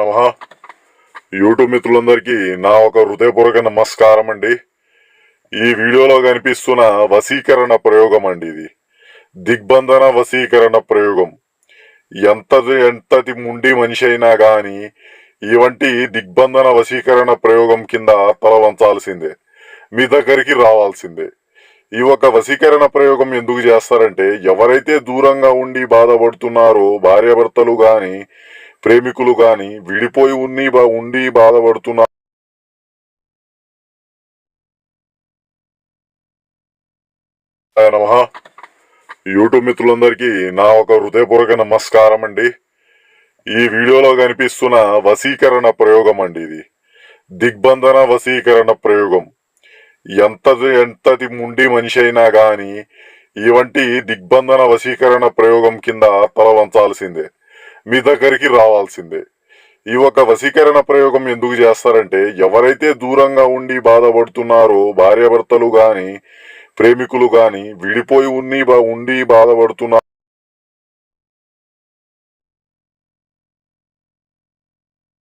నమ. యూట్యూబ్ మిత్రులందరికీ నా ఒక హృదయపూర్వక నమస్కారం అండి. ఈ వీడియోలో కనిపిస్తున్న వశీకరణ ప్రయోగం అండి ఇది. దిగ్బంధన వశీకరణ ప్రయోగం. ఎంతది ఎంతటి ముండి మనిషి అయినా కానీ ఇవంటి దిగ్బంధన వశీకరణ ప్రయోగం కింద తల వంచాల్సిందే. మీ దగ్గరికి రావాల్సిందే. ఈ ఒక వశీకరణ ప్రయోగం ఎందుకు చేస్తారంటే ఎవరైతే దూరంగా ఉండి బాధపడుతున్నారో భార్యాభర్తలు కానీ ప్రేమికులు గాని విడిపోయి ఉన్ని బా- ఉండి బాధపడుతున్నారు నమ. యూట్యూబ్ మిత్రులందరికీ నా ఒక హృదయపూర్వక నమస్కారం అండి. ఈ వీడియోలో కనిపిస్తున్న వశీకరణ ప్రయోగం అండి ఇది. దిగ్బంధన వశీకరణ ప్రయోగం. ఎంతది ఎంతటి ముండి మనిషి అయినా కానీ ఇవంటి దిగ్బంధన వశీకరణ ప్రయోగం కింద తల వంచాల్సిందే. మీ దగ్గరికి రావాల్సిందే. ఈ ఒక వశీకరణ ప్రయోగం ఎందుకు చేస్తారంటే ఎవరైతే దూరంగా ఉండి బాధపడుతున్నారో భార్యాభర్తలు కానీ ప్రేమికులు కానీ విడిపోయి ఉన్ని బా- ఉండి బాధపడుతున్నారు